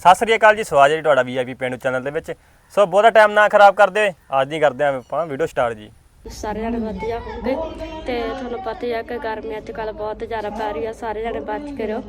ਸਤਿ ਸ੍ਰੀ ਅਕਾਲ ਜੀ ਸਵਾਗਤ ਹੈ ਜੀ ਤੁਹਾਡਾ ਵੀਆਈਪੀ ਪਿੰਡ ਚੈਨਲ ਦੇ ਵਿੱਚ। ਸੋ ਬਹੁਤਾ ਟਾਈਮ ਨਾ ਖਰਾਬ ਕਰਦੇ ਹੋਏ ਅੱਜ ਹੀ ਕਰਦੇ ਆਂ ਆਪਾਂ ਵੀਡੀਓ ਸਟਾਰਟ ਜੀ। ਸਾਰੇ ਜਣੇ ਵਧੀਆ ਹੋਣਗੇ ਤੇ ਤੁਹਾਨੂੰ ਪਤਾ ਹੀ ਆ ਕਿ ਗਰਮੀ ਅੱਜ ਕੱਲ ਬਹੁਤ ਜ਼ਿਆਦਾ ਪੈ ਰਹੀ ਆ ਸਾਰੇ ਜਣੇ ਬਚ ਕੇ ਰਹੋ।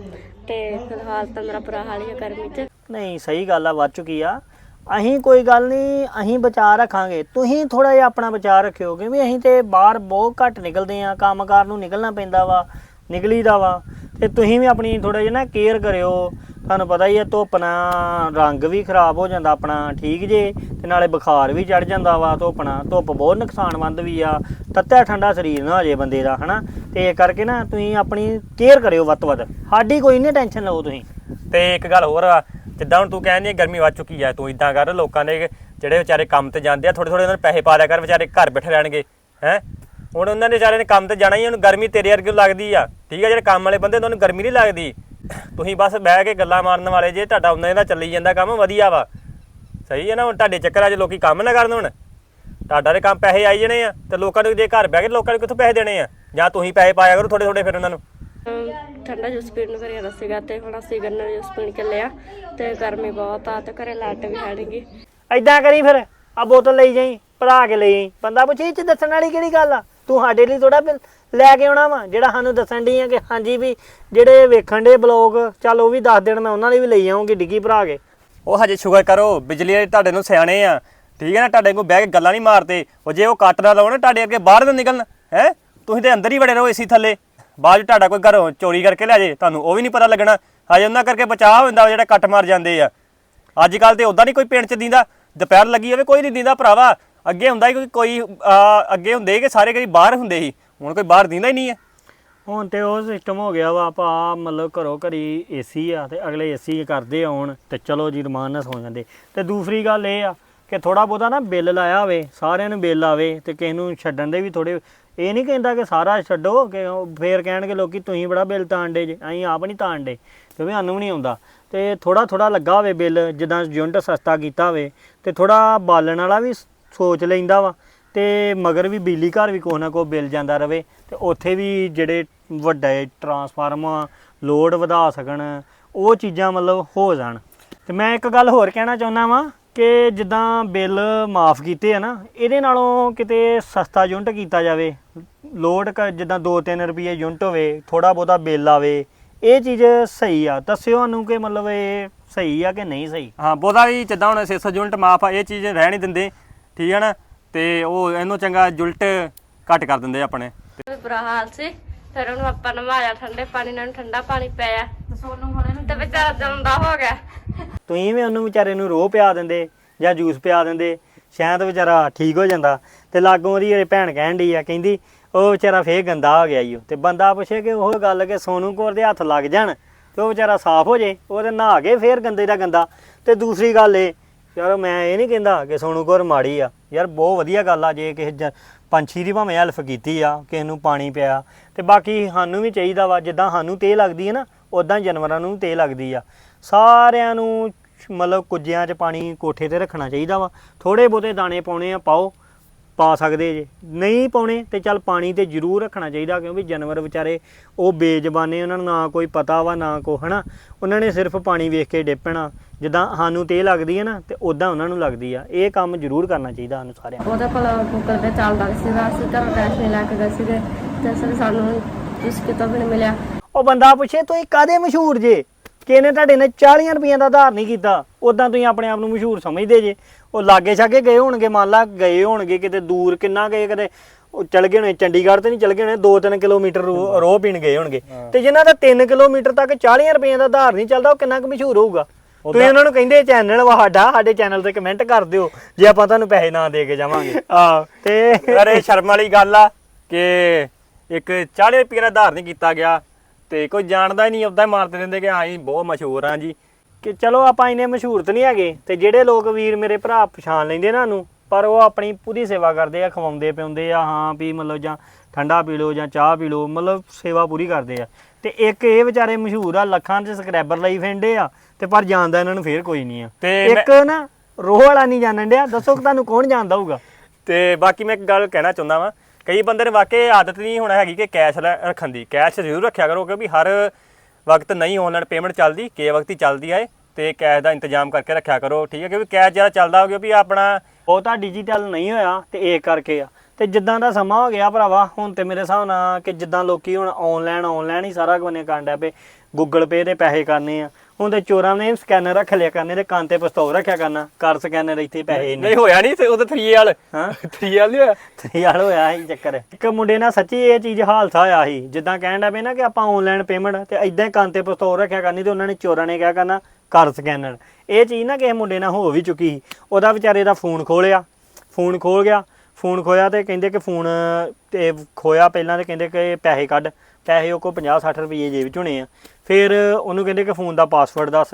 ਤੇ ਫਿਲਹਾਲ ਤਾਂ ਮੇਰਾ ਬੁਰਾ ਹਾਲ ਹੀ ਆ ਗਰਮੀ 'ਚ। ਨਹੀਂ ਸਹੀ ਗੱਲ ਆ ਵੱਧ ਚੁੱਕੀ ਆ। ਅਸੀਂ ਕੋਈ ਗੱਲ ਨਹੀਂ ਅਸੀਂ ਬਚਾ ਰੱਖਾਂਗੇ। ਤੁਸੀਂ ਥੋੜਾ ਜਿਹਾ ਆਪਣਾ ਬਚਾ ਰੱਖਿਓ ਕਿਉਂਕਿ ਅਸੀਂ ਤੇ ਬਾਹਰ ਬਹੁਤ ਘੱਟ ਨਿਕਲਦੇ ਆ ਕੰਮਕਾਰ ਨੂੰ ਨਿਕਲਣਾ ਪੈਂਦਾ ਵਾ ਨਿਕਲੀਦਾ ਵਾ। ਤੇ ਤੁਸੀਂ ਵੀ ਆਪਣੀ ਥੋੜਾ ਜਿਹਾ ਨਾ ਕੇਅਰ ਕਰਿਓ। ਤੁਹਾਨੂੰ ਪਤਾ ਹੀ ਹੈ ਧੁੱਪ ਨਾਲ ਰੰਗ ਵੀ ਖਰਾਬ ਹੋ ਜਾਂਦਾ ਆਪਣਾ, ਠੀਕ ਜੇ? ਤੇ ਨਾਲੇ ਬੁਖਾਰ ਵੀ ਚੜ ਜਾਂਦਾ ਵਾ ਧੁੱਪ ਨਾਲ। ਧੁੱਪ ਬਹੁਤ ਨੁਕਸਾਨਵੰਦ ਵੀ ਆ। ਤੱਤਾ ਠੰਡਾ ਸਰੀਰ ਨਾ ਹੋ ਜੇ ਬੰਦੇ ਦਾ, ਹਨਾ? ਤੇ ਇਹ ਕਰਕੇ ਨਾ ਤੁਸੀਂ ਆਪਣੀ ਕੇਅਰ ਕਰਿਓ ਵੱਧ ਤੋਂ ਵੱਧ। ਸਾਡੀ ਕੋਈ ਨਹੀਂ ਟੈਨਸ਼ਨ ਲਓ ਤੁਸੀਂ। ਤੇ ਇੱਕ ਗੱਲ ਹੋਰ ਆ, ਜਿੱਦਾਂ ਹੁਣ ਤੂੰ ਕਹਿੰਦੀ ਹੈ ਗਰਮੀ ਵੱਧ ਚੁੱਕੀ ਆ, ਤੂੰ ਇਦਾਂ ਕਰ, ਲੋਕਾਂ ਦੇ ਜਿਹੜੇ ਵਿਚਾਰੇ ਕੰਮ ਤੇ ਜਾਂਦੇ ਆ ਥੋੜੇ ਥੋੜੇ ਉਹਨਾਂ ਨੂੰ ਪੈਸੇ ਪਾ ਦਿਆ ਕਰ, ਵਿਚਾਰੇ ਘਰ ਬੈਠੇ ਰਹਿਣਗੇ, ਹੈ? ਹੁਣ ਉਹਨਾਂ ਦੇ ਵਿਚਾਰੇ ਨੇ ਕੰਮ ਤੇ ਜਾਣਾ ਹੀ ਉਹਨੂੰ ਗਰਮੀ ਤੇਰੇ ਵਰਗੀ ਲੱਗਦੀ ਆ। ਠੀਕ ਆ ਜਿਹੜੇ ਕੰਮ ਵਾਲੇ ਬੰਦੇ ਉਹਨਾਂ ਨੂੰ ਗਰਮੀ ਨਹੀਂ ਲੱਗਦੀ। ਤੁਸੀਂ ਬਸ ਬਹਿ ਕੇ ਗੱਲਾਂ ਮਾਰਨ ਵਾਲੇ ਜੇ ਤੁਹਾਡਾ ਉਹਨਾਂ ਦਾ ਚੱਲੀ ਜਾਂਦਾ ਕੰਮ ਵਧੀਆ ਵਾ। ਸਹੀ ਹੈ ਨਾ ਹੁਣ ਤੁਹਾਡੇ ਚੱਕਰਾਂ 'ਚ ਲੋਕੀ ਕੰਮ ਨਾ ਕਰਨ ਹੁਣ। ਤੁਹਾਡਾ ਦੇ ਕੰਮ ਪੈਸੇ ਆਈ ਜਣੇ ਆ ਤੇ ਲੋਕਾਂ ਨੂੰ ਜੇ ਘਰ ਬਹਿ ਕੇ ਲੋਕਾਂ ਨੂੰ ਕਿੱਥੋਂ ਪੈਸੇ ਦੇਣੇ ਆ? ਜਾਂ ਤੁਸੀਂ ਪੈਸੇ ਪਾਇਆ ਕਰੋ ਥੋੜੇ ਥੋੜੇ ਫਿਰ ਉਹਨਾਂ ਨੂੰ। ਠੰਡਾ ਜੂਸ ਪੀਣ ਨੂੰ ਘਰੇ ਸੀਗਾ ਤੇ ਹੁਣ ਅਸੀਂ ਗੰਨਾ ਜੂਸ ਪੀਣ ਚੱਲੇ ਆ ਤੇ ਗਰਮੀ ਬਹੁਤ ਆ ਤੇ ਘਰੇ ਲਾਈਟ ਵੀ ਹੈ ਨੀਗੀ। ਐਦਾਂ ਕਰੀ ਫਿਰ ਆ ਬੋਤਲ ਲਈ ਜਾਈ ਭਰਾ ਕੇ ਲਈ ਬੰਦਾ ਪੁੱਛੇ ਇਹ ਚ ਦੱਸਣ ਵਾਲੀ ਕਿਹੜੀ ਗੱਲ ਆ? ਤੂੰ ਸਾਡੇ ਲਈ ਥੋੜਾ ਲੈ ਕੇ ਆਉਣਾ ਵਾ, ਜਿਹੜਾ ਸਾਨੂੰ ਦੱਸਣ ਦੀ ਆ ਕਿ ਹਾਂਜੀ ਵੀ ਜਿਹੜੇ ਵੇਖਣ ਦੇ ਬਲੌਗ, ਚੱਲ ਉਹ ਵੀ ਦੱਸ ਦੇਣ, ਮੈਂ ਉਹਨਾਂ ਲਈ ਵੀ ਲਈ ਆਉਂਗੀ ਡਿੱਗੀ ਭਰਾ ਕੇ। ਉਹ ਹਜੇ ਸ਼ੁਕਰ ਕਰੋ, ਬਿਜਲੀ ਵਾਲੇ ਤੁਹਾਡੇ ਨੂੰ ਸਿਆਣੇ ਆ। ਠੀਕ ਹੈ ਨਾ, ਤੁਹਾਡੇ ਕੋਲ ਬਹਿ ਕੇ ਗੱਲਾਂ ਨਹੀਂ ਮਾਰਦੇ। ਉਹ ਜੇ ਉਹ ਕੱਟ ਨਾ ਲਾਉਣ, ਤੁਹਾਡੇ ਅੱਗੇ ਬਾਹਰ ਨਾ ਨਿਕਲਣ, ਹੈ? ਤੁਸੀਂ ਤੇ ਅੰਦਰ ਹੀ ਵੜੇ ਰਹੋ ਏਸੀ ਥੱਲੇ। ਬਾਅਦ 'ਚ ਤੁਹਾਡਾ ਕੋਈ ਘਰੋਂ ਚੋਰੀ ਕਰਕੇ ਲੈ ਜੇ, ਤੁਹਾਨੂੰ ਉਹ ਵੀ ਨਹੀਂ ਪਤਾ ਲੱਗਣਾ। ਹਜੇ ਉਹਨਾਂ ਕਰਕੇ ਬਚਾਅ ਹੁੰਦਾ ਵਾ ਜਿਹੜਾ ਕੱਟ ਮਾਰ ਜਾਂਦੇ ਆ। ਅੱਜ ਕੱਲ ਤੇ ਉਦਾਂ ਨਹੀਂ ਕੋਈ ਪਿੰਡ 'ਚ ਦਿੰਦਾ। ਦੁਪਹਿਰ ਲੱਗੀ ਹੋਵੇ, ਕੋਈ ਨਹੀਂ ਦਿੰਦਾ ਭਰਾਵਾ। ਅੱਗੇ ਹੁੰਦਾ ਸੀ ਕੋਈ ਕੋਈ ਆ, ਅੱਗੇ ਹੁੰਦੇ ਸੀ ਕਿ ਸਾਰੇ ਕਈ ਬਾਹਰ ਹੁੰਦੇ ਸੀ। ਹੁਣ ਕੋਈ ਬਾਹਰ ਦਿੰਦਾ ਹੀ ਨਹੀਂ ਹੈ। ਹੁਣ ਤੇ ਉਹ ਸਿਸਟਮ ਹੋ ਗਿਆ ਵਾ ਆਪਾਂ ਮਤਲਬ ਘਰੋਂ ਘਰੀ ਏਸੀ ਆ ਤੇ ਅਗਲੇ ਏਸੀ ਕਰਦੇ ਆਉਣ ਤੇ ਚਲੋ ਜੀ ਰਮਾਨ ਨਾਲ ਸੌ ਜਾਂਦੇ। ਤੇ ਦੂਸਰੀ ਗੱਲ ਇਹ ਆ ਕਿ ਥੋੜਾ ਬਹੁਤਾ ਨਾ ਬਿੱਲ ਲਾਇਆ ਹੋਵੇ ਸਾਰਿਆਂ ਨੂੰ ਬਿੱਲ ਆਵੇ ਤੇ ਕਿਸੇ ਨੂੰ ਛੱਡਣ ਦੇ ਵੀ ਥੋੜੇ ਇਹ ਨਹੀਂ ਕਹਿੰਦਾ ਕਿ ਸਾਰਾ ਛੱਡੋ ਕਿ ਉਹ ਫੇਰ ਕਹਿਣਗੇ ਲੋਕੀ ਤੁਸੀਂ ਬੜਾ ਬਿੱਲ ਤਾਂਡੇ ਜੇ ਅਸੀਂ ਆਪ ਨਹੀਂ ਤਾਂਡੇ ਕਿਉਂਕਿ ਸਾਨੂੰ ਵੀ ਨਹੀਂ ਆਉਂਦਾ। ਤੇ ਥੋੜਾ ਥੋੜਾ ਲੱਗਾ ਹੋਵੇ ਬਿੱਲ ਜਿੱਦਾਂ ਯੂਨਿਟ ਸਸਤਾ ਕੀਤਾ ਹੋਵੇ ਤੇ ਥੋੜਾ ਬਾਲਣ ਵਾਲਾ ਵੀ ਸੋਚ ਲੈਂਦਾ ਵਾ। ਤੇ ਮਗਰ ਵੀ ਬਿਜਲੀ ਘਰ ਵੀ ਕੋਈ ਨਾ ਕੋਈ ਬਿੱਲ ਜਾਂਦਾ ਰਵੇ ਤੇ ਉੱਥੇ ਵੀ ਜਿਹੜੇ ਵੱਡੇ ਟਰਾਂਸਫਾਰਮ ਆ ਲੋਡ ਵਧਾ ਸਕਣ, ਉਹ ਚੀਜ਼ਾਂ ਮਤਲਬ ਹੋ ਜਾਣ। ਤੇ ਮੈਂ ਇੱਕ ਗੱਲ ਹੋਰ ਕਹਿਣਾ ਚਾਹੁੰਦਾ ਵਾਂ ਕਿ ਜਿੱਦਾਂ ਬਿੱਲ ਮਾਫ ਕੀਤੇ ਆ ਨਾ, ਇਹਦੇ ਨਾਲੋਂ ਕਿਤੇ ਸਸਤਾ ਯੂਨਿਟ ਕੀਤਾ ਜਾਵੇ। ਲੋਡ ਕ- ਜਿੱਦਾਂ 2-3 ਰੁਪਏ ਯੂਨਿਟ ਹੋਵੇ ਥੋੜਾ ਬਹੁਤਾ ਬਿੱਲ ਆਵੇ, ਇਹ ਚੀਜ਼ ਸਹੀ ਆ। ਦੱਸਿਓ ਸਾਨੂੰ ਕਿ ਮਤਲਬ ਇਹ ਸਹੀ ਆ ਕਿ ਨਹੀਂ ਸਹੀ? ਹਾਂ, ਬਹੁਤਾ ਵੀ ਜਿੱਦਾਂ ਹੁਣ 600 ਯੂਨਿਟ ਮਾਫ ਆ, ਇਹ ਚੀਜ਼ ਰਹਿ ਨਹੀਂ ਦਿੰਦੇ। ਠੀਕ ਹੈ ਨਾ? ਤੇ ਉਹ ਇਹਨੂੰ ਚੰਗਾ ਯੂਨਿਟ ਘੱਟ ਕਰ ਦਿੰਦੇ ਆਪਣੇ। ਵੀ ਬੁਰਾ ਹਾਲ ਸੀ। ਫਿਰ ਉਹਨੂੰ ਆਪਾਂ ਨਵਾਇਆ ਠੰਡੇ ਪਾਣੀ ਨਾਲ ਠੰਡਾ ਪਾਣੀ ਪਿਆ। ਸੋਨੂੰ ਹੁਣ ਇਹਨੂੰ ਤੇ ਵਿਚਾਰਾ ਜੰਦਾ ਹੋ ਗਿਆ। ਤੁਸੀਂ ਵੀ ਉਹਨੂੰ ਵਿਚਾਰੇ ਨੂੰ ਰੋਹ ਪਿਆ ਦਿੰਦੇ ਜਾਂ ਜੂਸ ਪਿਆ ਦਿੰਦੇ ਸ਼ਾਇਦ ਵਿਚਾਰਾ ਠੀਕ ਹੋ ਜਾਂਦਾ। ਤੇ ਲਾਗੋਂ ਉਹਦੀ ਜਿਹੜੀ ਭੈਣ ਕਹਿਣ ਡਈ ਆ ਕਹਿੰਦੀ ਉਹ ਵਿਚਾਰਾ ਫੇਰ ਗੰਦਾ ਹੋ ਗਿਆ ਈ ਓ। ਤੇ ਬੰਦਾ ਪੁੱਛੇ ਕਿ ਉਹ ਗੱਲ ਕਿ ਸੋਨੂ ਕੋਰ ਦੇ ਹੱਥ ਲੱਗ ਜਾਣ ਤੇ ਉਹ ਵਿਚਾਰਾ ਸਾਫ਼ ਹੋ ਜੇ ਉਹਦੇ ਨਹਾ ਕੇ ਫੇਰ ਗੰਦੇ ਦਾ ਗੰਦਾ। ਤੇ ਦੂਸਰੀ ਗੱਲ ਇਹ ਯਾਰ ਮੈਂ ਇਹ ਨਹੀਂ ਕਹਿੰਦਾ ਕਿ ਸੋਨੂ ਕੌਰ ਮਾੜੀ ਆ। ਯਾਰ ਬਹੁਤ ਵਧੀਆ ਗੱਲ ਆ, ਜੇ ਕਿਸੇ ਜ- ਪੰਛੀ ਦੀ ਭਾਵੇਂ ਹੈਲਪ ਕੀਤੀ ਆ, ਕਿਸੇ ਨੂੰ ਪਾਣੀ ਪਿਆ। ਤੇ ਬਾਕੀ ਸਾਨੂੰ ਵੀ ਚਾਹੀਦਾ ਵਾ, ਜਿੱਦਾਂ ਸਾਨੂੰ ਤੇ ਲੱਗਦੀ ਹੈ ਨਾ ਉਦਾਂ ਜਾਨਵਰਾਂ ਨੂੰ ਤੇ ਲੱਗਦੀ ਆ। ਸਾਰਿਆਂ ਨੂੰ ਮਤਲਬ ਕੁੱਜਿਆਂ 'ਚ ਪਾਣੀ ਕੋਠੇ ਤੇ ਰੱਖਣਾ ਚਾਹੀਦਾ ਵਾ। ਥੋੜੇ ਬਹੁਤੇ ਦਾਣੇ ਪਾਉਣੇ ਆ, ਪਾਓ। ਪਾ ਸਕਦੇ ਜੇ। ਨਹੀਂ ਪਾਉਣੇ ਤੇ ਚੱਲ ਪਾਣੀ ਤੇ ਜ਼ਰੂਰ ਰੱਖਣਾ ਚਾਹੀਦਾ, ਕਿਉਂਕਿ ਜਾਨਵਰ ਵਿਚਾਰੇ ਉਹ ਬੇਜ਼ਬਾਨੇ, ਉਹਨਾਂ ਨੂੰ ਨਾ ਕੋਈ ਪਤਾ ਵਾ, ਨਾ ਕੋ, ਹਨਾ। ਉਹਨਾਂ ਨੇ ਸਿਰਫ ਪਾਣੀ ਵੇਖ ਕੇ ਡਿੱਪਣਾ। ਜਿੱਦਾਂ ਸਾਨੂੰ ਤੇ ਲੱਗਦੀ ਹੈ ਨਾ ਤੇ ਉਦਾਂ ਉਹਨਾਂ ਨੂੰ ਲੱਗਦੀ ਆ। ਇਹ ਕੰਮ ਜ਼ਰੂਰ ਕਰਨਾ ਚਾਹੀਦਾ ਸਾਨੂੰ ਸਾਰਿਆਂ ਨੂੰ। ਉਹਦੇ ਕੋਲ ਗੂਗਲ ਤੇ ਚੱਲਦਾ ਸੀਗਾ ਅਸੀਂ ਤਾਂ ਨਹੀਂ ਲੈ ਕੇ ਗਏ ਸੀਗੇ ਤੇ ਫਿਰ ਸਾਨੂੰ ਇਸ ਕਿਤੋਂ ਵੀ ਨਹੀਂ ਮਿਲਿਆ। ਉਹ ਬੰਦਾ ਪੁੱਛੇ ਤੁਸੀਂ ਕਾਦੇ ਮਸ਼ਹੂਰ ਜੇ? ਕਿਹਨੇ ਤੁਹਾਡੇ ਨੇ 40 ਰੁਪਈਆਂ ਦਾ ਆਧਾਰ ਨਹੀਂ ਕੀਤਾ? ਉਦਾਂ ਤੁਸੀਂ ਆਪਣੇ ਆਪ ਨੂੰ ਮਸ਼ਹੂਰ ਸਮਝਦੇ ਜੇ। ਉਹ ਲਾਗੇ ਛਾਗੇ ਗਏ ਹੋਣਗੇ ਮੰਨ ਲਾ ਗਏ ਹੋਣਗੇ ਕਿਤੇ ਦੂਰ ਕਿੰਨਾ ਗਏ ਕਦੇ ਉਹ ਚਲ ਗਏ ਹੋਣੇ ਚੰਡੀਗੜ੍ਹ ਤੇ ਨਹੀਂ ਚਲ ਗਏ ਹੋਣੇ 2-3 ਕਿਲੋਮੀਟਰ ਰੋ- ਰੋਹ ਪੀਣ ਗਏ ਹੋਣਗੇ। ਤੇ ਜਿਨ੍ਹਾਂ ਦਾ 3 ਕਿਲੋਮੀਟਰ ਤੱਕ 40 ਰੁਪਈਆਂ ਦਾ ਆਧਾਰ ਨਹੀਂ ਚੱਲਦਾ ਉਹ ਕਿੰਨਾ ਕੁ ਮਸ਼ਹੂਰ ਹੋਊਗਾ? ਤੁਸੀਂ ਉਹਨਾਂ ਨੂੰ ਕਹਿੰਦੇ ਚੈਨਲ ਵਾ ਸਾਡਾ ਸਾਡੇ ਚੈਨਲ ਤੇ ਕਮੈਂਟ ਕਰ ਦਿਓ ਜੇ ਆਪਾਂ ਤੁਹਾਨੂੰ ਪੈਸੇ ਨਾ ਦੇ ਕੇ ਜਾਵਾਂਗੇ। ਆ ਤੇ ਇਹ ਸ਼ਰਮ ਵਾਲੀ ਗੱਲ ਆ ਕਿ ਇੱਕ 40 ਰੁਪਏ ਦਾ ਨਹੀਂ ਕੀਤਾ ਗਿਆ ਤੇ ਕੋਈ ਜਾਣਦਾ ਹੀ ਨਹੀਂ ਉਦਾਂ ਹੀ ਮਾਰਦੇ ਰਹਿੰਦੇ ਕਿ ਹਾਂ ਜੀ ਬਹੁਤ ਮਸ਼ਹੂਰ ਆ ਜੀ। ਕਿ ਚਲੋ ਆਪਾਂ ਇੰਨੇ ਮਸ਼ਹੂਰ ਤਾਂ ਨਹੀਂ ਹੈਗੇ ਤੇ ਜਿਹੜੇ ਲੋਕ ਵੀਰ ਮੇਰੇ ਭਰਾ ਪਛਾਣ ਲੈਂਦੇ ਨਾ ਨੂੰ ਪਰ ਉਹ ਆਪਣੀ ਪੂਰੀ ਸੇਵਾ ਕਰਦੇ ਆ ਖਵਾਉਂਦੇ ਪਿਉਂਦੇ ਆ ਹਾਂ ਵੀ ਮਤਲਬ ਜਾਂ ਠੰਡਾ ਪੀ ਲਓ ਜਾਂ ਚਾਹ ਪੀ ਲਓ ਮਤਲਬ ਸੇਵਾ ਪੂਰੀ ਕਰਦੇ ਆ। ਤੇ ਇੱਕ ਇਹ ਵਿਚਾਰੇ ਮਸ਼ਹੂਰ ਆ ਲੱਖਾਂ ਦੇ ਸਬਸਕ੍ਰਾਈਬਰ ਲਈ ਫਿਰਦੇ ਆ ਤੇ ਪਰ ਜਾਣਦਾ ਇਹਨਾਂ ਨੂੰ ਫੇਰ ਕੋਈ ਨਹੀਂ ਆ। ਤੇ ਇੱਕ ਨਾ ਰੋਹ ਵਾਲਾ ਨਹੀਂ ਜਾਣਨ ਡਿਆ। ਦੱਸੋ ਕਿ ਤੁਹਾਨੂੰ ਕੌਣ ਜਾਣਦਾ ਹੋਊਗਾ? ਤੇ ਬਾਕੀ ਮੈਂ ਇੱਕ ਗੱਲ ਕਹਿਣਾ ਚਾਹੁੰਦਾ ਵਾਂ ਕਈ ਬੰਦੇ ਨੇ ਵਾਕਈ ਆਦਤ ਨਹੀਂ ਹੁਣ ਹੈਗੀ ਕਿ ਕੈਸ਼ ਰੱਖਣ ਦੀ। ਕੈਸ਼ ਜ਼ਰੂਰ ਰੱਖਿਆ ਕਰੋ ਕਿਉਂਕਿ ਹਰ ਵਕਤ ਨਹੀਂ ਆਨਲਾਈਨ ਪੇਮੈਂਟ ਚੱਲਦੀ ਕੇ ਵਕਤ ਹੀ ਚੱਲਦੀ ਆਏ ਤੇ ਕੈਸ਼ ਦਾ ਇੰਤਜ਼ਾਮ ਕਰਕੇ ਰੱਖਿਆ ਕਰੋ ਠੀਕ ਹੈ ਕਿਉਂਕਿ ਕੈਸ਼ ਜਿਹੜਾ ਚੱਲਦਾ ਹੋ ਗਿਆ ਵੀ ਆਪਣਾ ਬਹੁਤਾ ਡਿਜੀਟਲ ਨਹੀਂ ਹੋਇਆ ਤੇ ਇਹ ਕਰਕੇ ਆ। ਤੇ ਜਿੱਦਾਂ ਦਾ ਸਮਾਂ ਹੋ ਗਿਆ ਭਰਾਵਾ ਹੁਣ ਤੇ ਮੇਰੇ ਹਿਸਾਬ ਨਾਲ ਕਿ ਜਿੱਦਾਂ ਲੋਕੀ ਹੁਣ ਆਨਲਾਈਨ ਆਨਲਾਈਨ ਹੀ ਸਾਰਾ ਕੁਝ ਕਾਂਡਾ ਪਏ ਗੂਗਲ ਪੇ ਦੇ ਪੈਸੇ ਕਰਨੇ ਆ। ਹੁਣ ਤੇ ਚੋਰਾਂ ਨੇ ਸਕੈਨਰ ਰੱਖ ਲਿਆ ਕਰਨੇ ਤੇ ਕੰਨ ਤੇ ਪਿਸਤੌਲ ਰੱਖਿਆ ਕਰਨਾ। ਕਰ ਸਕੈਨਰ ਇੱਥੇ ਪੈਸੇ ਨਹੀਂ ਹੋਇਆ ਨਹੀਂ ਤੇ ਉਹਦੇ 3 ਵਾਲ। ਹਾਂ। 3 ਵਾਲ ਨਹੀਂ ਹੋਇਆ ਤੇ ਯਾਰ ਹੋਇਆ ਇਹ ਚੱਕਰ। ਇੱਕ ਮੁੰਡੇ ਨਾਲ ਸੱਚੀ ਇਹ ਚੀਜ਼ ਹਾਲਸਾ ਹੋਇਆ ਸੀ। ਜਿੱਦਾਂ ਕਹਿਣ ਦਾ ਪਏ ਨਾ ਕਿ ਆਪਾਂ ਆਨਲਾਈਨ ਪੇਮੈਂਟ ਤੇ ਇਦਾਂ ਹੀ ਕੰਨ ਤੇ ਪਿਸਤੌਲ ਰੱਖਿਆ ਕਰਨੀ ਤੇ ਉਹਨਾਂ ਨੇ ਚੋਰਾਂ ਨੇ ਕਿਹਾ ਕਰਨਾ ਕਰ ਸਕੈਨਰ। ਇਹ ਚੀਜ਼ ਨਾ ਕਿਸੇ ਮੁੰਡੇ ਨਾਲ ਹੋ ਵੀ ਚੁੱਕੀ ਸੀ। ਉਹਦਾ ਵਿਚਾਰੇ ਦਾ ਫੋਨ ਖੋਲਿਆ ਫੋਨ ਖੋਲ ਗਿਆ। ਫੋਨ ਖੋਇਆ ਤੇ ਕਹਿੰਦੇ ਕਿ ਫੋਨ ਤੇ ਖੋਇਆ ਪਹਿਲਾਂ ਤੇ ਕਹਿੰਦੇ ਕਿ ਪੈਸੇ ਕੱਢ। ਪੈਸੇ ਉਹ ਕੋ 50 60 ਰੁਪਏ ਜੇਬ ਚ ਹੋਣੇ ਆ। ਫਿਰ ਉਹਨੂੰ ਕਹਿੰਦੇ ਕਿ ਫੋਨ ਦਾ ਪਾਸਵਰਡ ਦੱਸ।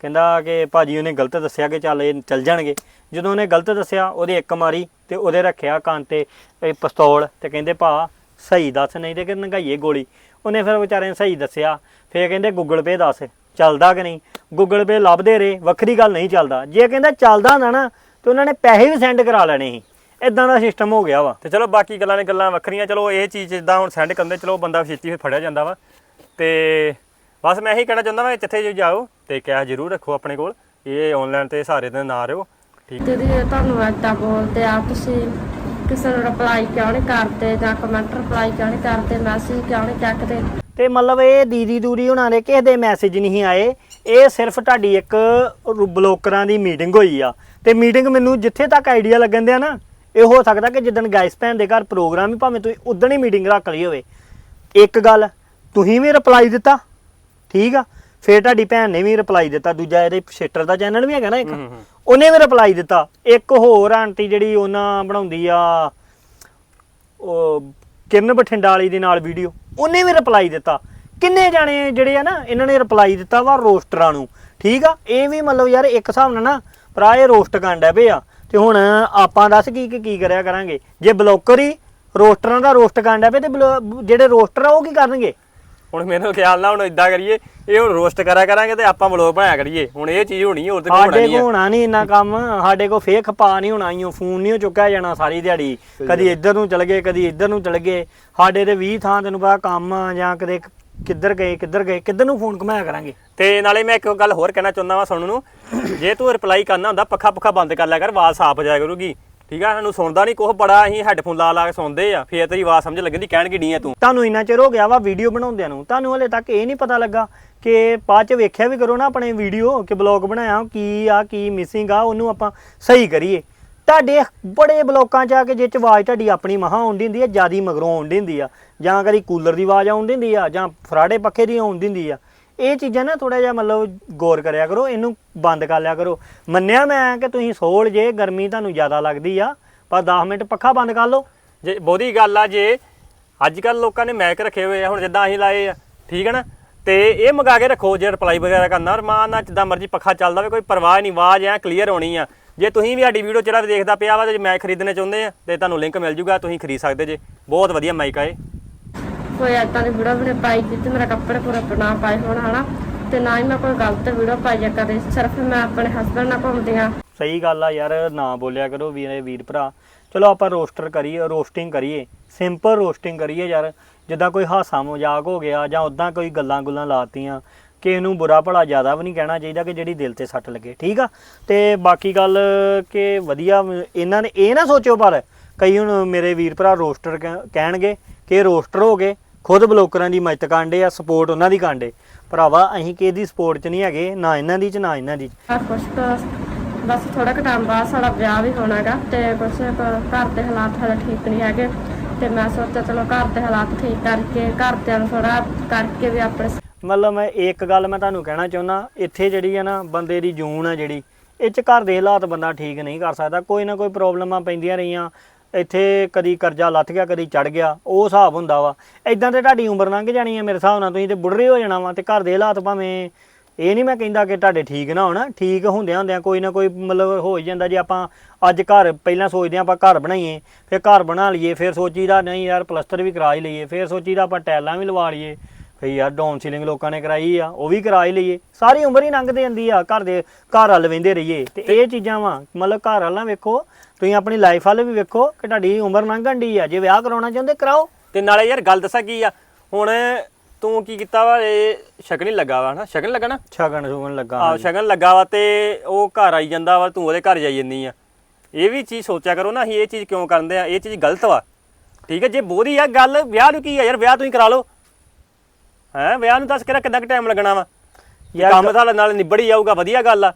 ਕਹਿੰਦਾ ਕਿ ਭਾਜੀ ਉਹਨੇ ਗਲਤ ਦੱਸਿਆ ਕਿ ਚੱਲ ਇਹ ਚੱਲ ਜਾਣਗੇ। ਜਦੋਂ ਉਹਨੇ ਗਲਤ ਦੱਸਿਆ, ਉਹਦੇ ਇੱਕ ਮਾਰੀ ਤੇ ਉਹਦੇ ਰੱਖਿਆ ਕੰਨ ਤੇ ਇਹ ਪਿਸਤੌਲ ਤੇ ਕਹਿੰਦੇ, ਭਾ, ਸਹੀ ਦੱਸ, ਨਹੀਂ ਤੇ ਕਿ ਨੰਗਾਈਏ ਗੋਲੀ। ਉਹਨੇ ਫਿਰ ਵਿਚਾਰੇ ਨੇ ਸਹੀ ਦੱਸਿਆ। ਫਿਰ ਕਹਿੰਦੇ ਗੂਗਲ ਪੇ ਦੱਸ, ਚੱਲਦਾ ਕਿ ਨਹੀਂ? ਗੂਗਲ ਪੇ ਲੱਭਦੇ ਰਹੇ, ਵੱਖਰੀ ਗੱਲ ਨਹੀਂ ਚੱਲਦਾ। ਜੇ ਕਹਿੰਦਾ ਚੱਲਦਾ ਹੁੰਦਾ ਨਾ, ਤੇ ਉਹਨਾਂ ਨੇ ਪੈਸੇ ਵੀ ਸੈਂਡ ਕਰਾ ਲੈਣੇ ਸੀ। ਇਦਾਂ ਦਾ ਸਿਸਟਮ ਹੋ ਗਿਆ ਵਾ। ਤੇ ਚਲੋ ਬਾਕੀ ਗੱਲਾਂ ਨੇ ਗੱਲਾਂ ਵੱਖਰੀਆਂ। ਚਲੋ ਇਹ ਚੀਜ਼ ਜਿੱਦਾਂ ਹੁਣ ਸੈਂਡ ਕਰਦੇ ਚਲੋ ਬੰਦਾ ਛੇਤੀ ਫਿਰ ਫੜਿਆ ਜਾਂਦਾ ਵਾ। ਤੇ ਬਸ ਮੈਂ ਇਹੀ ਕਹਿਣਾ ਚਾਹੁੰਦਾ ਵਾਂ ਜਿੱਥੇ ਵੀ ਜਾਓ ਤੇ ਕੈਸ਼ ਜ਼ਰੂਰ ਰੱਖੋ ਆਪਣੇ ਕੋਲ। ਇਹ ਆਨਲਾਈਨ ਤੇ ਸਹਾਰੇ ਦੇ ਨਾ ਰਹੋ। ਠੀਕ। ਦੀਦੀ ਇਹ ਤੁਹਾਨੂੰ ਏਦਾਂ ਬੋਲਦੇ ਆ ਤੁਸੀਂ ਕਿਸੇ ਨੂੰ ਰਿਪਲਾਈ ਕਿਉਂ ਨਹੀਂ ਕਰਦੇ ਜਾਂ ਕਮੈਂਟ ਰਿਪਲਾਈ ਕਿਉਂ ਨਹੀਂ ਕਰਦੇ ਮੈਸੇਜ ਕਿਉਂ ਨਹੀਂ ਚੱਕਦੇ? ਤੇ ਮਤਲਬ ਇਹ ਦੀਦੀ ਦੂਰੀ ਉਹਨਾਂ ਦੇ ਕਿਸੇ ਦੇ ਮੈਸੇਜ ਨਹੀਂ ਆਏ। ਇਹ ਸਿਰਫ ਤੁਹਾਡੀ ਇੱਕ ਬਲੋਕਰਾਂ ਦੀ ਮੀਟਿੰਗ ਹੋਈ ਆ। ਤੇ ਮੀਟਿੰਗ ਮੈਨੂੰ ਜਿੱਥੇ ਤੱਕ ਆਈਡੀਆ ਲੱਗਣ ਦਿਆ ਨਾ ਇਹ ਹੋ ਸਕਦਾ ਕਿ ਜਿੱਦਣ ਗਾਇਸ ਭੈਣ ਦੇ ਘਰ ਪ੍ਰੋਗਰਾਮ ਹੀ ਭਾਵੇਂ ਤੁਸੀਂ ਉਦੋਂ ਹੀ ਮੀਟਿੰਗ ਰੱਖ ਲਈ ਹੋਵੇ। ਇੱਕ ਗੱਲ ਤੁਸੀਂ ਵੀ ਰਿਪਲਾਈ ਦਿੱਤਾ? ਠੀਕ ਆ? ਫੇਰ ਤੁਹਾਡੀ ਭੈਣ ਨੇ ਵੀ ਰਿਪਲਾਈ ਦਿੱਤਾ ਦੂਜਾ ਇਹਦੇ ਸ਼ੇਟਰ ਦਾ ਚੈਨਲ ਵੀ ਹੈਗਾ ਨਾ ਇੱਕ। ਉਹਨੇ ਵੀ ਰਿਪਲਾਈ ਦਿੱਤਾ। ਇੱਕ ਹੋਰ ਆਂਟੀ ਜਿਹੜੀ ਉਹਨਾਂ ਬਣਾਉਂਦੀ ਆ ਉਹ ਕਿਰਨ ਬਠਿੰਡਾ ਵਾਲੀ ਦੇ ਨਾਲ ਵੀਡੀਓ ਉਹਨੇ ਵੀ ਰਿਪਲਾਈ ਦਿੱਤਾ। ਕਿੰਨੇ ਜਾਣੇ ਜਿਹੜੇ ਆ ਨਾ ਇਹਨਾਂ ਨੇ ਰਿਪਲਾਈ ਦਿੱਤਾ ਵਾ ਰੋਸਟਰਾਂ ਨੂੰ ਠੀਕ ਆ? ਇਹ ਵੀ ਮਤਲਬ ਯਾਰ ਇੱਕ ਹਿਸਾਬ ਨਾਲ ਨਾ ਭਰਾ ਇਹ ਰੋਸਟ ਕਾਂਡਾ ਪਏ ਆ। ਤੇ ਹੁਣ ਆਪਾਂ ਦੱਸ ਕੀ ਕੀ ਕਰਿਆ ਕਰਾਂਗੇ? ਜੇ ਬਲੌਕਰ ਹੀ ਰੋਸਟਰਾਂ ਦਾ ਰੋਸਟ ਕਾਂਡਾ ਪਏ ਤੇ ਜਿਹੜੇ ਰੋਸਟਰ ਆ ਉਹ ਕੀ ਕਰਨਗੇ? ਹੁਣ ਮੈਨੂੰ ਖਿਆਲ ਨਾ ਹੁਣ ਇਦਾਂ ਕਰੀਏ ਇਹ ਹੁਣ ਰੋਸਟ ਕਰਿਆ ਕਰਾਂਗੇ ਤੇ ਆਪਾਂ ਵਲੋਗ ਬਣਾਇਆ ਕਰੀਏ। ਹੁਣ ਇਹ ਚੀਜ਼ ਹੋਣੀ ਹੋਰ ਤੇ ਹੋਣਾ ਸਾਡੇ ਨਹੀਂ ਕੋ ਆ ਹੋਣਾ ਨਹੀਂ ਇੰਨਾ ਕੰਮ ਸਾਡੇ ਕੋ ਫੇਕ ਪਾ ਨਹੀਂ ਹੋਣਾ ਈਓ ਫੋਨ ਨਹੀਂ ਚੁੱਕਿਆ ਜਾਣਾ ਸਾਰੀ ਦਿਹਾੜੀ। ਕਦੀ ਇੱਧਰ ਨੂੰ ਚਲ ਗਏ ਕਦੀ ਇੱਧਰ ਨੂੰ ਚਲ ਗਏ। ਸਾਡੇ ਤੇ 20 ਥਾਂ ਤੈਨੂੰ ਪਤਾ ਕੰਮ ਆ ਜਾਂ ਕਦੇ ਕਿੱਧਰ ਗਏ ਕਿੱਧਰ ਗਏ ਕਿੱਧਰ ਨੂੰ ਫੋਨ ਘੁਮਾਇਆ ਕਰਾਂਗੇ। ਤੇ ਨਾਲੇ ਮੈਂ ਇੱਕ ਗੱਲ ਹੋਰ ਕਹਿਣਾ ਚਾਹੁੰਦਾ ਵਾਂ ਸੁਣਨ ਨੂੰ। ਜੇ ਤੂੰ ਰਿਪਲਾਈ ਕਰਨਾ ਹੁੰਦਾ ਪੱਖਾ ਪੁੱਖਾ ਬੰਦ ਕਰ ਲਿਆ ਕਰ ਆਵਾਜ਼ ਸਾਫ਼ ਹੋ ਜਾਇਆ ਕਰੂਗੀ। ਠੀਕ ਆ, ਸਾਨੂੰ ਸੁਣਦਾ ਨਹੀਂ ਕੁਛ ਬੜਾ ਅਸੀਂ ਹੈੱਡਫੋਨ ਲਾ ਲਾ ਕੇ ਸੁਣਦੇ ਆ। ਫੇਰ ਤੇਰੀ ਆਵਾਜ਼ ਸਮਝ ਲੱਗਦੀ, ਕਹਿਣ ਡੀ ਆ ਤੂੰ? ਤੁਹਾਨੂੰ ਇੰਨਾ ਚਿਰ ਹੋ ਗਿਆ ਵਾ ਵੀਡੀਓ ਬਣਾਉਂਦਿਆਂ ਨੂੰ। ਤੁਹਾਨੂੰ ਹਲੇ ਤੱਕ ਇਹ ਨਹੀਂ ਪਤਾ ਲੱਗਾ ਕਿ ਬਾਅਦ ਚ ਵੇਖਿਆ ਵੀ ਕਰੋ ਨਾ ਆਪਣੇ ਵੀਡੀਓ ਕਿ ਬਲੌਗ ਬਣਾਇਆ, ਕੀ ਆ, ਕੀ ਮਿਸਿੰਗ ਆ, ਉਹਨੂੰ ਆਪਾਂ ਸਹੀ ਕਰੀਏ। ਤੁਹਾਡੇ ਬੜੇ ਬਲੋਕਾਂ ਚ ਆ ਕੇ ਜੇ ਚ ਆਵਾਜ਼ ਤੁਹਾਡੀ ਆਪਣੀ ਮਹਾ ਆਉਂਦੀ ਹੁੰਦੀ ਆ, ਜਿਆਦੀ ਮਗਰੋਂ ਆਉਂਦੀ ਹੁੰਦੀ ਆ। ਜਾਂ ਕਦੀ ਕੂਲਰ ਦੀ ਆਵਾਜ਼ ਆਉਂਦੀ ਹੁੰਦੀ ਆ, ਜਾਂ ਫਰਾੜੇ ਪੱਖੇ ਦੀ ਆਉਂਦੀ ਹੁੰਦੀ ਆ। ਇਹ ਚੀਜ਼ਾਂ ਨਾ ਥੋੜਾ ਜਿਹਾ ਮਤਲਬ ਗੌਰ ਕਰਿਆ ਕਰੋ, ਇਹਨੂੰ ਬੰਦ ਕਰ ਲਿਆ ਕਰੋ। ਮੰਨਿਆ ਮੈਂ ਕਿ ਤੁਸੀਂ ਸੋਲ ਜੇ, ਗਰਮੀ ਤੁਹਾਨੂੰ ਜ਼ਿਆਦਾ ਲੱਗਦੀ ਆ, ਪਰ 10 ਮਿੰਟ ਪੱਖਾ ਬੰਦ ਕਰ ਲਓ। ਜੇ ਬਹੁਤੀ ਗੱਲ ਆ ਜੇ ਅੱਜ ਕੱਲ ਲੋਕਾਂ ਨੇ ਮੈਕ ਰੱਖੇ ਹੋਏ ਆ, ਹੁਣ ਜਿੱਦਾਂ ਅਸੀਂ ਲਾਏ ਆ, ਠੀਕ ਹੈ ਨਾ? ਤੇ ਇਹ ਮੰਗਾ ਕੇ ਰੱਖੋ, ਜੇ ਰਿਪਲਾਈ ਵਗੈਰਾ ਕਰਨਾ ਰਮਾਨ ਨਾਲ ਜਿੱਦਾਂ ਮਰਜ਼ੀ ਪੱਖਾ ਚੱਲਦਾ ਹੋਵੇ, ਕੋਈ ਪਰਵਾਹ ਨਹੀਂ, ਆਵਾਜ਼ ਐ ਕਲੀਅਰ ਹੋਣੀ ਆ। ਜੇ ਤੁਸੀਂ ਵੀ ਸਾਡੀ ਵੀਡੀਓ ਜਿਹੜਾ ਵੀ ਦੇਖਦਾ ਪਿਆ ਵਾ, ਤੇ ਜੇ ਮੈਕ ਖਰੀਦਣੇ ਚਾਹੁੰਦੇ ਆ, ਤੇ ਤੁਹਾਨੂੰ ਲਿੰਕ ਮਿਲ ਜੂਗਾ, ਤੁਸੀਂ ਖਰੀਦ ਸਕਦੇ ਜੇ। ਬਹੁਤ ਵਧੀਆ ਮਾਈਕ ਆ ਇਹ। ਕੋਈ ਏਦਾਂ ਦੀ ਵੀਡੀਓ ਵੀ ਨਹੀਂ ਪਾਈ ਜਿੱਤੇ ਮੇਰਾ ਕੱਪੜੇ ਪੂਰੇ ਬਣਾ ਪਾਏ ਹੋਣ, ਹਨਾ? ਤੇ ਨਾ ਹੀ ਮੈਂ ਕੋਈ ਗਲਤ ਵੀਡੀਓ ਪਾਈ ਕਦੇ। ਸਿਰਫ ਮੈਂ ਆਪਣੇ ਹਸਬੰਡ ਨਾਲ ਘੁੰਮਦੀ ਸਹੀ ਗੱਲ ਆ ਯਾਰ, ਨਾ ਬੋਲਿਆ ਕਰੋ ਵੀਰੇ, ਵੀਰ ਭਰਾ। ਚਲੋ ਆਪਾਂ ਰੋਸਟਰ ਕਰੀਏ ਰੋਸਟਿੰਗ ਕਰੀਏ। ਸਿੰਪਲ ਰੋਸਟਿੰਗ ਕਰੀਏ ਯਾਰ। ਜਿੱਦਾਂ ਕੋਈ ਹਾਸਾ ਮਜ਼ਾਕ ਹੋ ਗਿਆ ਜਾਂ ਉਦਾਂ ਕੋਈ ਗੱਲਾਂ ਗੁੱਲਾਂ ਲਾਤੀਆਂ ਕਿ ਇਹਨੂੰ ਬੁਰਾ ਭਲਾ ਜ਼ਿਆਦਾ ਵੀ ਨਹੀਂ ਕਹਿਣਾ ਚਾਹੀਦਾ ਕਿ ਜਿਹੜੀ ਦਿਲ ਤੇ ਸੱਟ ਲੱਗੇ, ਠੀਕ ਆ? ਤੇ ਬਾਕੀ ਗੱਲ ਕਿ ਵਧੀਆ, ਇਹਨਾਂ ਨੇ ਇਹ ਨਾ ਸੋਚਿਓ ਪਰ, ਕਈ ਹੁਣ ਮੇਰੇ ਵੀਰ ਭਰਾ ਰੋਸਟਰ ਕਹਿਣਗੇ ਕਿ ਰੋਸਟਰ ਹੋ ਗਏ। ਖੁਦ ਬਲੋਕਰਾਂ ਦੀ ਮਦਦ ਕਾਂਡੇ ਆ ਸਪੋਰਟ ਉਹਨਾਂ ਦੀ ਕਾਂਡੇ। ਭਰਾਵਾ ਅਸੀਂ ਕਿਹਦੀ ਸਪੋਰਟ 'ਚ ਨਹੀਂ ਹੈਗੇ ਨਾ ਇਹਨਾਂ ਦੀ 'ਚ ਨਾ ਇਹਨਾਂ ਦੀ 'ਚ। ਕੁਛ ਬਸ ਥੋੜਾ ਕੁ ਟਾਈਮ ਬਾਅਦ ਸਾਡਾ ਵਿਆਹ ਵੀ ਹੋਣਾਗਾ ਤੇ ਕੁਛ ਕੁ ਘਰ ਦੇ ਹਾਲਾਤ ਹਾਲੇ ਠੀਕ ਨਹੀਂ ਹੈਗੇ। ਤੇ ਮੈਂ ਸੋਚਿਆ ਚਲੋ ਘਰ ਦੇ ਹਾਲਾਤ ਠੀਕ ਕਰਕੇ ਘਰਦਿਆਂ ਨੂੰ ਥੋੜਾ ਕਰਕੇ ਵੀ ਆਪਣੇ ਮਤਲਬ ਮੈਂ ਇੱਕ ਗੱਲ ਮੈਂ ਤੁਹਾਨੂੰ ਕਹਿਣਾ ਚਾਹੁੰਦਾ ਇੱਥੇ ਜਿਹੜੀ ਆ ਨਾ ਬੰਦੇ ਦੀ ਜੂਨ ਆ ਜਿਹੜੀ ਇਹ ਚ ਘਰ ਦੇ ਹਾਲਾਤ ਬੰਦਾ ਠੀਕ ਨਹੀਂ ਕਰ ਸਕਦਾ। ਕੋਈ ਨਾ ਕੋਈ ਪ੍ਰੋਬਲਮਾਂ ਪੈਂਦੀਆਂ ਰਹੀਆਂ ਇੱਥੇ ਕਦੀ ਕਰਜ਼ਾ ਲੱਥ ਗਿਆ, ਕਦੀ ਚੜ ਗਿਆ, ਉਹ ਹਿਸਾਬ ਹੁੰਦਾ ਵਾ। ਐਦਾਂ ਤੇ ਤੁਹਾਡੀ ਉਮਰ ਲੰਘ ਜਾਣੀ ਹੈ ਮੇਰੇ ਹਿਸਾਬ ਨਾਲ, ਤੁਸੀਂ ਤੇ ਬੁੱਢੇ ਹੋ ਜਾਣਾ ਵਾ ਤੇ ਘਰ ਦੇ ਹਾਲਾਤ ਭਾਵੇਂ ਇਹ ਨਹੀਂ ਮੈਂ ਕਹਿੰਦਾ ਕਿ ਤੁਹਾਡੇ ਠੀਕ ਨਾ ਹੋਣ, ਠੀਕ ਹੁੰਦਿਆਂ ਹੁੰਦਿਆਂ ਕੋਈ ਨਾ ਕੋਈ ਮਤਲਬ ਹੋ ਹੀ ਜਾਂਦਾ ਜੇ ਆਪਾਂ ਅੱਜ ਘਰ ਪਹਿਲਾਂ ਸੋਚਦੇ ਹਾਂ ਆਪਾਂ ਘਰ ਬਣਾਈਏ, ਫਿਰ ਘਰ ਬਣਾ ਲਈਏ, ਫਿਰ ਸੋਚੀਦਾ ਨਹੀਂ ਯਾਰ ਪਲਸਟਰ ਵੀ ਕਰਾ ਹੀ ਲਈਏ, ਫਿਰ ਸੋਚੀਦਾ ਆਪਾਂ ਟੈਲਾਂ ਵੀ ਲਵਾ ਲਈਏ ਫਿਰ ਯਾਰ ਡਾਊਨ ਸੀਲਿੰਗ ਲੋਕਾਂ ਨੇ ਕਰਾਈ ਆ, ਉਹ ਵੀ ਕਰਾ ਹੀ ਲਈਏ। ਸਾਰੀ ਉਮਰ ਹੀ ਲੰਘਦੇ ਜਾਂਦੀ ਆ, ਘਰ ਦੇ ਘਰ ਵੱਲ ਵੇਂਦੇ ਰਹੀਏ। ਤੇ ਇਹ ਚੀਜ਼ਾਂ ਵਾ, ਮਤਲਬ ਘਰ ਵੱਲ ਨਾ ਵੇਖੋ ਤੁਸੀਂ ਆਪਣੀ ਲਾਈਫ ਵੱਲ ਵੀ ਵੇਖੋ ਕਿ ਤੁਹਾਡੀ ਉਮਰ ਲੰਘਣ ਦੀ ਆ। ਜੇ ਵਿਆਹ ਕਰਾਉਣਾ ਚਾਹੁੰਦੇ ਕਰਾਓ। ਤੇ ਨਾਲੇ ਯਾਰ ਗੱਲ ਦੱਸਾਂ ਕੀ ਆ? ਹੁਣ ਤੂੰ ਕੀ ਕੀਤਾ ਵਾ? ਇਹ ਸ਼ਗਨ ਹੀ ਲੱਗਾ ਵਾ ਹਨਾ? ਸ਼ਗਨ ਲੱਗਾ ਨਾ? ਛਗਣ ਛੁਗਣ ਲੱਗਾ ਆਹ ਸ਼ਗਨ ਲੱਗਾ ਵਾ ਤੇ ਉਹ ਘਰ ਆਈ ਜਾਂਦਾ ਵਾ ਤੂੰ ਉਹਦੇ ਘਰ ਜਾਈ ਜੰਨੀ ਆ। ਇਹ ਵੀ ਚੀਜ਼ ਸੋਚਿਆ ਕਰੋ ਨਾ ਅਸੀਂ ਇਹ ਚੀਜ਼ ਕਿਉਂ ਕਰਦੇ ਆ? ਇਹ ਚੀਜ਼ ਗਲਤ ਵਾ। ਠੀਕ ਹੈ ਜੇ ਬੋਧੀ ਆ ਗੱਲ ਵਿਆਹ ਨੂੰ ਕੀ ਆ? ਯਾਰ ਵਿਆਹ ਤੁਸੀਂ ਕਰਾ ਲਓ। ਹੈ? ਵਿਆਹ ਨੂੰ ਦੱਸ ਕਿਹੜਾ ਕਿੰਨਾ ਕੁ ਟਾਈਮ ਲੱਗਣਾ ਵਾ? ਯਾਰ ਕੰਮ ਤਾਂ ਨਾਲ ਨਿਬੜ ਹੀ ਜਾਊਗਾ ਵਧੀਆ ਗੱਲ ਆ।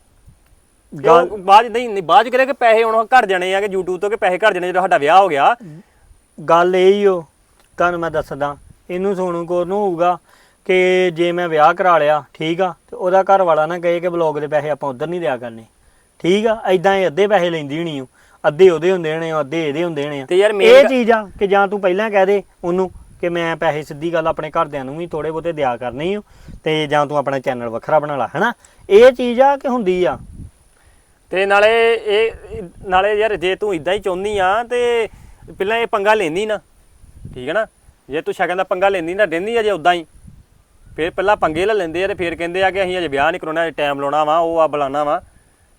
ਗੱਲ- ਬਾਅਦ ਨਹੀਂ ਨਹੀਂ ਬਾਅਦ ਕਰੇ ਕਿ ਪੈਸੇ ਹੁਣ ਘਟ ਜਾਣੇ ਆ ਕਿ YouTube ਤੋਂ ਕਿ ਪੈਸੇ ਘਟ ਜਾਣੇ ਜਦੋਂ ਸਾਡਾ ਵਿਆਹ ਹੋ ਗਿਆ। ਗੱਲ ਇਹ ਹੀ ਓ ਤੁਹਾਨੂੰ ਮੈਂ ਦੱਸਦਾ ਇਹਨੂੰ ਸੋਨੂ ਕੋਰ ਨੂੰ ਹੋਊਗਾ ਕਿ ਜੇ ਮੈਂ ਵਿਆਹ ਕਰਾ ਲਿਆ ਠੀਕ ਆ ਤੇ ਉਹਦਾ ਘਰ ਵਾਲਾ ਨਾ ਕਹੇ ਕਿ ਬਲੌਗ ਦੇ ਪੈਸੇ ਆਪਾਂ ਉਧਰ ਨਹੀਂ ਦਿਆ ਕਰਨੇ। ਠੀਕ ਆ ਐਦਾਂ ਇਹ ਅੱਧੇ ਪੈਸੇ ਲੈਂਦੀ ਹੋਣੀ ਓ ਅੱਧੇ ਉਹਦੇ ਹੁੰਦੇ ਨੇ ਅੱਧੇ ਇਹਦੇ ਹੁੰਦੇ ਨੇ ਤੇ ਯਾਰ ਇਹ ਚੀਜ਼ ਆ ਕਿ ਜਾਂ ਤੂੰ ਪਹਿਲਾਂ ਕਹਿ ਦੇ ਉਹਨੂੰ ਕਿ ਮੈਂ ਪੈਸੇ ਸਿੱਧੀ ਗੱਲ ਆਪਣੇ ਘਰਦਿਆਂ ਨੂੰ ਵੀ ਥੋੜੇ ਬਹੁਤੇ ਦਿਆ ਕਰਨੇ ਹੀ ਤੇ ਜਾਂ ਤੂੰ ਆਪਣਾ ਚੈਨਲ ਵੱਖਰਾ ਬਣਾ ਲਾ ਹਨਾ? ਇਹ ਚੀਜ਼ ਆ ਕਿ ਹੁੰਦੀ ਆ। ਤੇ ਨਾਲੇ ਇਹ ਨਾਲੇ ਯਾਰ ਜੇ ਤੂੰ ਇਦਾਂ ਹੀ ਚਾਹੁੰਦੀ ਆ ਤੇ ਪਹਿਲਾਂ ਇਹ ਪੰਗਾ ਲੈਂਦੀ ਨਾ ਠੀਕ ਹੈ ਨਾ? ਜੇ ਤੂੰ ਸ਼ਗਨ ਦਾ ਪੰਗਾ ਲੈਂਦੀ ਨਾ ਦਿੰਦੀ ਆ ਜੇ ਉਦਾਂ ਹੀ। ਫਿਰ ਪਹਿਲਾਂ ਪੰਗੇ ਲੈ ਲੈਂਦੇ ਆ ਤੇ ਫਿਰ ਕਹਿੰਦੇ ਆ ਕਿ ਅਸੀਂ ਅਜੇ ਵਿਆਹ ਨਹੀਂ ਕਰਾਉਣਾ ਟਾਈਮ ਲਾਉਣਾ ਵਾ ਉਹ ਆ ਬੁਲਾਉਣਾ ਵਾ।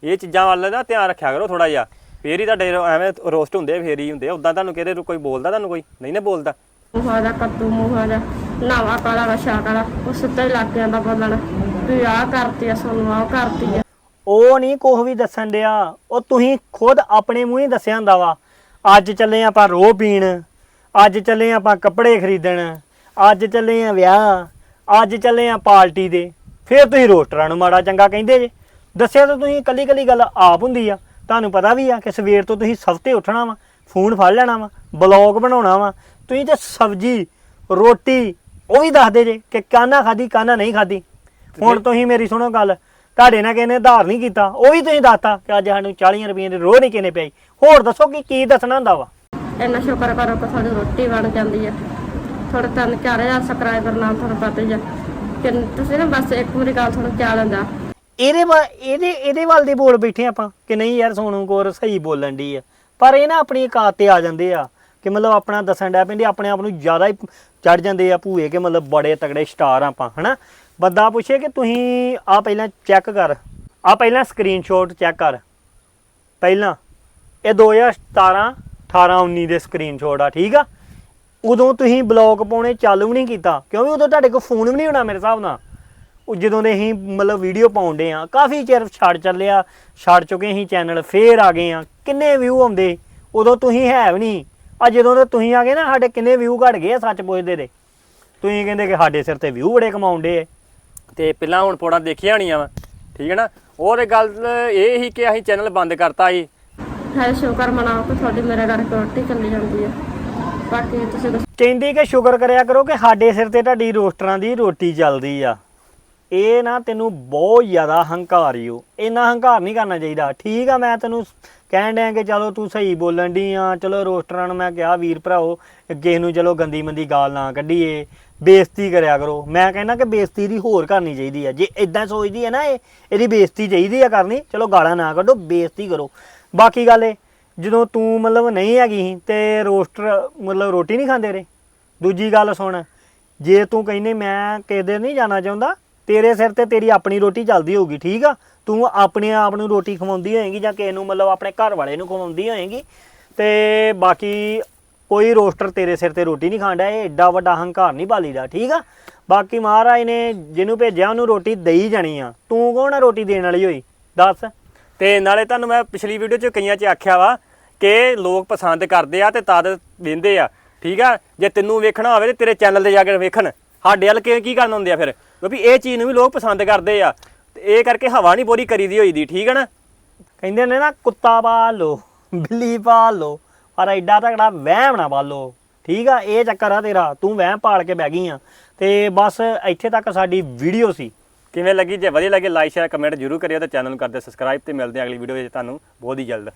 ਇਹ ਚੀਜ਼ਾਂ ਵੱਲ ਨਾ ਧਿਆਨ ਰੱਖਿਆ ਕਰੋ ਥੋੜਾ ਜਿਹਾ। ਫੇਰ ਹੀ ਤੁਹਾਡੇ ਐਵੇਂ ਰੋਸਟ ਹੁੰਦੇ ਆ, ਫੇਰ ਹੀ ਹੁੰਦੇ ਉਦਾਂ ਤੁਹਾਨੂੰ ਕਿਹਦੇ ਕੋਈ ਬੋਲਦਾ ਤੁਹਾਨੂੰ ਕੋਈ? ਨਹੀਂ ਨਾ ਬੋਲਦਾ। ਮੂੰਹਾਂ ਦਾ ਕੱਦੂ ਮੂੰਹਾਂ ਦਾ ਨਾਵਾ ਕਾਲਾ ਰਸ਼ਾ ਕਾਲਾ। ਉਹ ਸਿੱਧਾ ਲੱਗ ਜਾਂਦਾ ਬੋਲਣ। ਵੀ ਆਹ ਕਰਤੀ ਆ ਸਾਨੂੰ ਆਹ ਕਰਤੀ ਆ। ਉਹ ਨਹੀਂ ਕੁਛ ਵੀ ਦੱਸਣ ਡਿਆ। ਉਹ ਤੁਸੀਂ ਖੁਦ ਆਪਣੇ ਮੂੰਹ ਹੀ ਦੱਸਿਆ ਹੁੰਦਾ ਵਾ। ਅੱਜ ਚੱਲੇ ਆਪਾਂ ਰੋਹ ਪੀਣ। ਅੱਜ ਚੱਲੇ ਆਪਾਂ ਕੱਪੜੇ ਖਰੀਦਣ। ਅੱਜ ਚੱਲੇ ਆ ਵਿਆਹ। ਅੱਜ ਚੱਲੇ ਆ ਪਾਰਟੀ ਦੇ। ਫਿਰ ਤੁਸੀਂ ਰੋਸਟਰਾਂ ਨੂੰ ਮਾੜਾ ਚੰਗਾ ਕਹਿੰਦੇ ਜੇ। ਦੱਸਿਆ ਤਾਂ ਤੁਸੀਂ ਕੱਲੀ ਕੱਲੀ ਗੱਲ ਆਪ ਹੁੰਦੀ ਆ। ਤੁਹਾਨੂੰ ਪਤਾ ਵੀ ਆ ਕਿ ਸਵੇਰ ਤੋਂ ਤੁਸੀਂ ਸਵਤੇ ਉੱਠਣਾ ਵਾ ਫੋਨ ਫੜ ਲੈਣਾ ਵਾ ਬਲੌਗ ਬਣਾਉਣਾ ਵਾ। ਤੁਸੀਂ ਤੇ ਸਬਜੀ ਰੋਟੀ ਉਹ ਵੀ ਦੱਸਦੇ ਜੇ ਕਿ ਕਾਨਾ ਖਾਦੀ ਕਾਨਾ ਨਹੀਂ ਖਾਦੀ ਹੁਣ ਤੁਸੀਂ ਮੇਰੀ ਸੁਣੋ ਗੱਲ। ਤੁਹਾਡੇ ਨਾਲ ਕਿਸੇ ਨੇ ਉਧਾਰ ਨਹੀਂ ਕੀਤਾ ਉਹ ਵੀ ਤੁਸੀਂ ਦੱਸਤਾ ਕਿ ਅੱਜ ਸਾਨੂੰ 40 ਰੁਪਏ ਦੀ ਰੋਹ ਨਹੀਂ ਕਿਨੇ ਪਈ ਹੋਰ ਦੱਸੋ ਕਿ ਕੀ ਦੱਸਣਾ ਹੁੰਦਾ ਵਾ? ਇੰਨਾ ਸ਼ੁਕਰ ਕਰੋ ਕਿ ਸਾਡੀ ਰੋਟੀ ਬਣ ਜਾਂਦੀ ਹੈ ਥੋੜੇ ਚਾਰ ਹਜ਼ਾਰ ਸਬਸਕ੍ਰਾਈਬਰ ਨਾਲ ਤੁਹਾਨੂੰ ਪਤਾ ਹੀ ਆ। ਕਿ ਤੁਸੀਂ ਨਾ ਬਸ ਇੱਕ ਵਾਰੀ ਗੱਲ ਤੁਹਾਨੂੰ ਚਾਹ ਲੈਂਦਾ। ਇਹਦੇ ਵਾ- ਇਹਦੇ ਇਹਦੇ ਵੱਲ ਦੇ ਬੋਲ ਬੈਠੇ ਆਪਾਂ ਕਿ ਨਹੀਂ ਯਾਰ ਸੋਨੂ ਕੋਰ ਸਹੀ ਬੋਲਣ ਦੀ ਆ। ਪਰ ਇਹ ਨਾ ਆਪਣੀ ਔਕਾਤ ਤੇ ਆ ਜਾਂਦੇ ਆ ਕਿ ਮਤਲਬ ਆਪਣਾ ਦੱਸਣ ਡੈ ਪੈਂਦੇ ਆਪਣੇ ਆਪ ਨੂੰ ਜ਼ਿਆਦਾ ਹੀ ਚੜ ਜਾਂਦੇ ਆ ਭੂਏ ਕਿ ਮਤਲਬ ਬੜੇ ਤਗੜੇ ਸਟਾਰ ਆਪਾਂ ਹਨਾ? ਬੰਦਾ ਪੁੱਛੇ ਕਿ ਤੁਸੀਂ ਆ ਪਹਿਲਾਂ ਚੈੱਕ ਕਰ। ਆ ਪਹਿਲਾਂ ਸਕਰੀਨਸ਼ਾਟ ਚੈੱਕ ਕਰ। ਪਹਿਲਾਂ। ਇਹ 2017 18 19 ਦੇ ਸਕਰੀਨਸ਼ਾਟ ਆ, ਠੀਕ ਆ? ਉਦੋਂ ਤੁਸੀਂ ਬਲੌਗ ਪਾਉਣੇ ਚਾਲੂ ਵੀ ਨਹੀਂ ਕੀਤਾ, ਕਿਉਂਕਿ ਉਦੋਂ ਤੁਹਾਡੇ ਕੋਲ ਫੋਨ ਵੀ ਨਹੀਂ ਹੋਣਾ ਮੇਰੇ ਹਿਸਾਬ ਨਾਲ। ਉਹ ਜਦੋਂ ਦੇ ਅਸੀਂ ਮਤਲਬ ਵੀਡੀਓ ਪਾਉਂਦੇ ਆ, ਕਾਫੀ ਚਿਰ ਛੱਡ ਚੱਲਿਆ, ਛੱਡ ਚੁੱਕੇ ਅਸੀਂ ਚੈਨਲ ਫੇਰ ਆ ਗਏ ਆ। ਕਿੰਨੇ ਵਿਊ ਆਉਂਦੇ? ਉਦੋਂ ਤੁਸੀਂ ਹੈ ਵੀ ਨਹੀਂ। ਆ ਜਦੋਂ ਦੇ ਤੁਸੀਂ ਆ ਗਏ ਨਾ, ਸਾਡੇ ਕਿੰਨੇ ਵਿਊ ਘਟ ਗਏ ਆ ਸੱਚ ਪੁੱਛਦੇ ਦੇ। ਤੁਸੀਂ ਕਹਿੰਦੇ ਕਿ ਸਾਡੇ ਸਿਰ ਤੇ ਵਿਊ ਬੜੇ ਕਮਾਉਂਦੇ ਆ। ਤੇ ਪਹਿਲਾਂ ਹੁਣ ਪੋੜਾਂ ਦੇਖੀਆਂ ਹੋਣੀਆਂ ਵਾ ਠੀਕ ਹੈ ਨਾ? ਉਹ ਤੇ ਗੱਲ ਇਹ ਹੀ ਕਿ ਅਸੀਂ ਚੈਨਲ ਬੰਦ ਕਰਤਾ ਸੀ ਹੈ ਸ਼ੁਕਰ ਮਨਾਓ ਕਿ ਤੁਹਾਡੀ ਮੇਰੇ ਘਰ ਰੋਟੀ ਚੱਲੀ ਜਾਂਦੀ ਹੈ ਬਾਕੀ ਤੁਸੀਂ ਦੱਸੋ। ਕਹਿੰਦੇ ਕਿ ਸ਼ੁਕਰ ਕਰਿਆ ਕਰੋ ਕਿ ਸਾਡੇ ਸਿਰ ਤੇ ਤੁਹਾਡੀ ਰੋਸਟਰਾਂ ਦੀ ਰੋਟੀ ਚੱਲਦੀ ਆ। ਇਹ ਨਾ ਤੈਨੂੰ ਬਹੁਤ ਜ਼ਿਆਦਾ ਹੰਕਾਰ ਈ ਓ। ਇੰਨਾ ਹੰਕਾਰ ਨਹੀਂ ਕਰਨਾ ਚਾਹੀਦਾ। ਠੀਕ ਆ ਮੈਂ ਤੈਨੂੰ ਕਹਿਣ ਡਿਆ ਕਿ ਚਲੋ ਤੂੰ ਸਹੀ ਬੋਲਣ ਦੀ ਆ। ਚਲੋ ਰੋਸਟਰਾਂ ਨੂੰ ਮੈਂ ਕਿਹਾ ਵੀਰ ਭਰਾਓ ਕਿਸੇ ਨੂੰ ਚਲੋ ਗੰਦੀ ਮੰਦੀ ਗਾਲ ਨਾ ਕੱਢੀਏ। ਬੇਇੱਜ਼ਤੀ ਕਰਿਆ ਕਰੋ। ਮੈਂ ਕਹਿੰਦਾ ਕਿ ਬੇਇੱਜ਼ਤੀ ਦੀ ਹੋਰ ਕਰਨੀ ਚਾਹੀਦੀ ਆ। ਜੇ ਇਦਾਂ ਸੋਚਦੀ ਹੈ ਨਾ ਇਹ, ਇਹਦੀ ਬੇਇੱਜ਼ਤੀ ਚਾਹੀਦੀ ਆ ਕਰਨੀ, ਚਲੋ ਗਾਲਾਂ ਨਾ ਕੱਢੋ, ਬੇਇੱਜ਼ਤੀ ਕਰੋ। ਬਾਕੀ ਗੱਲ ਇਹ, ਜਦੋਂ ਤੂੰ ਮਤਲਬ ਨਹੀਂ ਹੈਗੀ ਸੀ ਤੇ ਰੋਸਟਰ ਮਤਲਬ ਰੋਟੀ ਨਹੀਂ ਖਾਂਦੇ ਰੇ। ਦੂਜੀ ਗੱਲ ਸੁਣ, ਜੇ ਤੂੰ ਕਹਿੰਦੇ ਮੈਂ ਕਿਸੇ ਦੇ ਨਹੀਂ ਜਾਣਾ ਚਾਹੁੰਦਾ, ਤੇਰੇ ਸਿਰ ਤੇ ਤੇਰੀ ਆਪਣੀ ਰੋਟੀ ਚੱਲਦੀ ਹੋਊਗੀ, ਠੀਕ ਆ? ਤੂੰ ਆਪਣੇ ਆਪ ਨੂੰ ਰੋਟੀ ਖਵਾਉਂਦੀ ਹੋਏਗੀ ਜਾਂ ਕਿਸੇ ਨੂੰ ਮਤਲਬ ਆਪਣੇ ਘਰ ਵਾਲੇ ਨੂੰ ਖਵਾਉਂਦੀ ਹੋਏਗੀ। ਤੇ ਬਾਕੀ ਕੋਈ ਰੋਸਟਰ ਤੇਰੇ ਸਿਰ ਤੇ ਰੋਟੀ ਨਹੀਂ ਖਾਂਦਾ ਇਹ ਐਡਾ ਵੱਡਾ ਹੰਕਾਰ ਨਹੀਂ ਬਾਲੀਦਾ ਠੀਕ ਆ? ਬਾਕੀ ਮਹਾਰਾਜ ਨੇ ਜਿਹਨੂੰ ਭੇਜਿਆ ਉਹਨੂੰ ਰੋਟੀ ਦੇਈ ਜਾਣੀ ਆ। ਤੂੰ ਕੌਣ ਆ ਰੋਟੀ ਦੇਣ ਵਾਲੀ ਹੋਈ? ਦੱਸ। ਤੇ ਨਾਲੇ ਤੁਹਾਨੂੰ ਮੈਂ ਪਿਛਲੀ ਵੀਡੀਓ 'ਚ ਕਈਆਂ 'ਚ ਆਖਿਆ ਵਾ ਕਿ ਲੋਕ ਪਸੰਦ ਕਰਦੇ ਆ ਤੇ ਤਦ ਵੇਂਦੇ ਆ ਠੀਕ ਆ? ਜੇ ਤੈਨੂੰ ਵੇਖਣਾ ਹੋਵੇ ਤੇ ਤੇਰੇ ਚੈਨਲ ਤੇ ਜਾ ਕੇ ਵੇਖਣ। ਸਾਡੇ ਵੱਲ ਕੀ ਕੀ ਕਰਨ ਹੁੰਦੇ ਆ ਫਿਰ? ਕਿਉਂਕਿ ਇਹ ਚੀਜ਼ ਨੂੰ ਵੀ ਲੋਕ ਪਸੰਦ ਕਰਦੇ ਆ। ਤੇ ਇਹ ਕਰਕੇ ਹਵਾ ਨਹੀਂ ਪੂਰੀ ਕਰੀਦੀ ਹੋਈ ਦੀ ਠੀਕ ਆ ਨਾ? ਕਹਿੰਦੇ ਨੇ ਨਾ ਕੁੱਤਾ ਪਾਲ ਲੋ ਬਿੱਲੀ ਪਾਲ। ਲੋ ਪਰ ਐਡਾ ਤਕੜਾ ਵਹਿਮ ਨਾ ਬਾਲੋ ਠੀਕ ਆ, ਇਹ ਚੱਕਰ ਆ ਤੇਰਾ, ਤੂੰ ਵਹਿਮ ਪਾਲ ਕੇ ਬਹਿ ਗਈ ਆ। ਤੇ ਬਸ ਇੱਥੇ ਤੱਕ ਸਾਡੀ ਵੀਡੀਓ ਸੀ। ਕਿਵੇਂ ਲੱਗੀ? ਜੇ ਵਧੀਆ ਲੱਗੇ ਲਾਈਕ ਸ਼ੇਅਰ ਕਮੈਂਟ ਜ਼ਰੂਰ ਕਰਿਓ ਤੇ ਚੈਨਲ ਨੂੰ ਕਰਦੇ ਸਬਸਕ੍ਰਾਈਬ ਤੇ ਮਿਲਦੇ ਆ ਅਗਲੀ ਵੀਡੀਓ ਵਿੱਚ ਤੁਹਾਨੂੰ। ਬਹੁਤ ਹੀ ਜਲਦ।